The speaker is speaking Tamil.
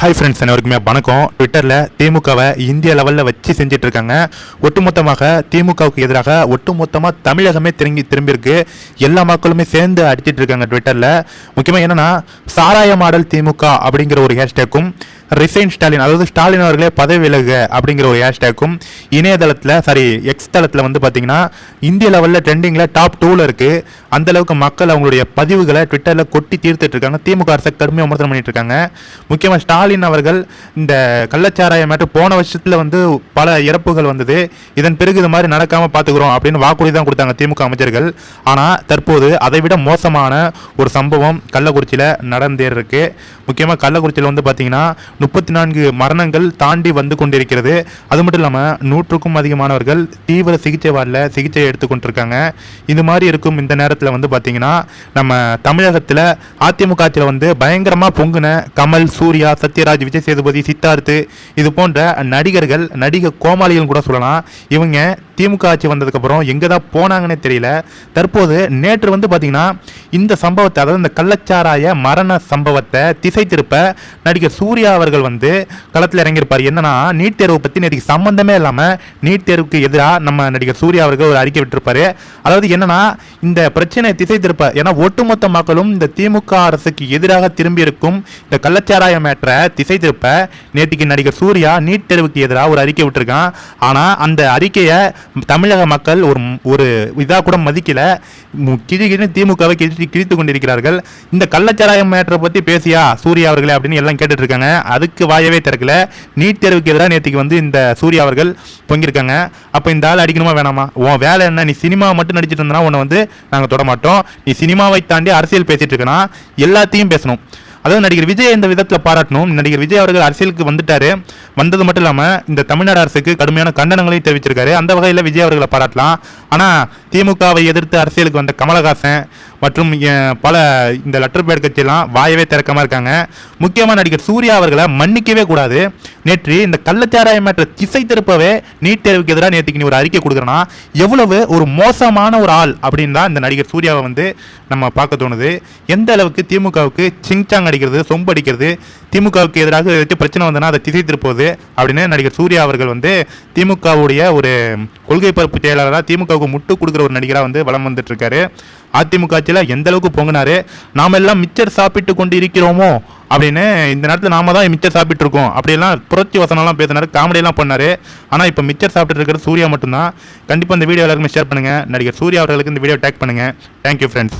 ஹாய் ஃப்ரெண்ட்ஸ் அனைவருக்குமே வணக்கம். ட்விட்டரில் திமுகவை இந்திய லெவலில் வச்சு செஞ்சுட்டு இருக்காங்க ஒட்டுமொத்தமாக திமுகவுக்கு எதிராக ஒட்டுமொத்தமாக தமிழகமே திரும்பி திரும்பியிருக்கு. எல்லா மக்களுமே சேர்ந்து அடிச்சிட்டு இருக்காங்க ட்விட்டரில் முக்கியமாக என்னென்னா சாராய மாடல் திமுக அப்படிங்கிற ஒரு ஹேஷ்டேக்கும் ரிசைன் ஸ்டாலின் அதாவது ஸ்டாலின் அவர்களே பதவி விலக அப்படிங்கிற ஒரு ஹேஷ்டேக்கும் இணையதளத்தில் சாரி எக்ஸ் தளத்தில் வந்து பார்த்தீங்கன்னா இந்திய லெவலில் ட்ரெண்டிங்கில் டாப் டூவில் இருக்குது அந்தளவுக்கு மக்கள் அவங்களுடைய பதிவுகளை ட்விட்டரில் கொட்டி தீர்த்துட்டு இருக்காங்க. திமுக அரசை கடுமையாக விமர்சனம் பண்ணிட்டு இருக்காங்க. முக்கியமாக ஸ்டாலின் அவர்கள் இந்த கள்ளச்சாராயம் மற்றும் போன வருஷத்தில் வந்து பல இறப்புகள் வந்தது. இதன் பிறகு இது மாதிரி நடக்காமல் பார்த்துக்குறோம் அப்படின்னு வாக்குறுதி தான் கொடுத்தாங்க திமுக அமைச்சர்கள். ஆனால் தற்போது அதை விட மோசமான ஒரு சம்பவம் கள்ளக்குறிச்சியில் நடந்தேருக்கு முக்கியமாக கள்ளக்குறிச்சியில் வந்து பார்த்தீங்கன்னா முப்பத்தி நான்கு மரணங்கள் தாண்டி வந்து கொண்டிருக்கிறது. அது மட்டும் இல்லாமல் நூற்றுக்கும் அதிகமானவர்கள் தீவிர சிகிச்சை வாரில் சிகிச்சை எடுத்துக்கொண்டிருக்காங்க இது மாதிரி இருக்கும் இந்த நேரத்தில் வந்து பார்த்தீங்கன்னா நம்ம தமிழகத்தில் அதிமுக ஆட்சியில் வந்து பயங்கரமாக பொங்குன கமல் சூர்யா சத்யராஜ் விஜய் சேதுபதி சித்தார்த்து இது போன்ற நடிகர்கள் நடிகர் கோமாளிகள் கூட சொல்லலாம். இவங்க திமுக ஆட்சி வந்ததுக்கப்புறம் எங்கே தான் போனாங்கன்னே தெரியல. தற்போது நேற்று வந்து பார்த்தீங்கன்னா இந்த சம்பவத்தை அதாவது இந்த கள்ளச்சாராய மரண சம்பவத்தை திசை திருப்ப நடிகர் சூர்யா அவர்கள் வந்து களத்தில் இறங்கியிருப்பார். என்னன்னா நீட் தேர்வை பற்றி நேற்று சம்பந்தமே இல்லாமல் நீட் தேர்வுக்கு எதிராக நம்ம நடிகர் சூர்யா அவர்கள் ஒரு அறிக்கை விட்டிருப்பாரு. அதாவது என்னன்னா இந்த பிரச்சனை திசை திருப்ப ஏன்னா ஒட்டுமொத்த மக்களும் இந்த திமுக அரசுக்கு எதிராக திரும்பி இருக்கும் இந்த கள்ளச்சாராய மேட்டரை திசை திருப்ப நேற்றுக்கு நடிகர் சூர்யா நீட் தேர்வுக்கு எதிராக ஒரு அறிக்கை விட்டுருக்கான். ஆனால் அந்த அறிக்கையை தமிழக மக்கள் ஒரு ஒரு இதாக கூட மதிக்கல. மு- திமுகவை கிழித்து கிழித்து கொண்டிருக்கிறார்கள். இந்த கள்ளச்சாராயம் மேட்டரை பற்றி பேசியா சூர்யா அவர்களே அப்படின்னு எல்லாம் கேட்டுட்டு இருக்காங்க அதுக்கு வாயவே திறக்கல. நீட் தேர்வுக்கு எதிராக நேற்றுக்கு வந்து இந்த சூர்யா அவர்கள் பொங்கியிருக்காங்க. அப்போ இந்த ஆள் அடிக்கணுமா வேணாமா? உன் வேலை என்ன? நீ சினிமா மட்டும் நடிச்சிட்டு இருந்தனா உன்னை வந்து நாங்கள் தொட மாட்டோம். நீ சினிமாவை தாண்டி அரசியல் பேசிட்டு இருக்கனா எல்லாத்தையும் பேசணும். அதாவது நடிகர் விஜய் இந்த விதத்தில் பாராட்டணும். நடிகர் விஜய் அவர்கள் அரசியலுக்கு வந்துட்டாரு. வந்தது மட்டும் இல்லாமல் இந்த தமிழ்நாடு அரசுக்கு கடுமையான கண்டனங்களையும் தெரிவிச்சிருக்காரு. அந்த வகையில் விஜய் அவர்களை பாராட்டலாம். ஆனால் திமுகவை எதிர்த்து அரசியலுக்கு வந்த கமலஹாசன் மற்றும் பல இந்த லெட்டர் பேட் கட்சியெல்லாம் வாயவே திறக்காமல் இருக்காங்க. முக்கியமாக நடிகர் சூர்யா அவர்களை மன்னிக்கவே கூடாது. நேற்று இந்த கள்ளச்சாராயம் திசை திருப்பவே நீட் தேர்வுக்கு எதிராக நேற்றுக்கு நீ ஒரு அறிக்கை கொடுக்குறேன்னா எவ்வளவு ஒரு மோசமான ஒரு ஆள் அப்படின்னு தான் இந்த நடிகர் சூர்யாவை வந்து நம்ம பார்க்க தோணுது. எந்த அளவுக்கு திமுகவுக்கு சிங்சாங் அடிக்கிறது சொம்பு அடிக்கிறது திமுகவுக்கு எதிராக ஏதாச்சும் பிரச்சனை வந்ததுன்னா அதை திசை திருப்போது அப்படின்னு நடிகர் சூர்யா அவர்கள் வந்து திமுகவுடைய ஒரு கொள்கை பரப்பு செயலாளராக திமுகவுக்கு முட்டு கொடுக்குற ஒரு நடிகராக வந்து வளம் வந்துட்டு இருக்காரு அதிமுக ஆட்சியில் எந்த அளவுக்கு பொங்கினாரு? நாம எல்லாம் மிச்சர் சாப்பிட்டு கொண்டு இருக்கிறோமோ? அப்படின்னு இந்த நேரத்தில் நாம தான் மிச்சர் சாப்பிட்டு இருக்கோம் அப்படியெல்லாம் புரட்சி வசனம்லாம் பேசினாரு காமெடியெல்லாம் பண்ணாரு. ஆனால் இப்போ மிச்சர் சாப்பிட்டு இருக்கிற சூர்யா மட்டும்தான். கண்டிப்பாக இந்த வீடியோ எல்லாருக்குமே ஷேர் பண்ணுங்க. நடிகர் சூர்யா அவர்களுக்கு இந்த வீடியோ டேக் பண்ணுங்க. Thank you friends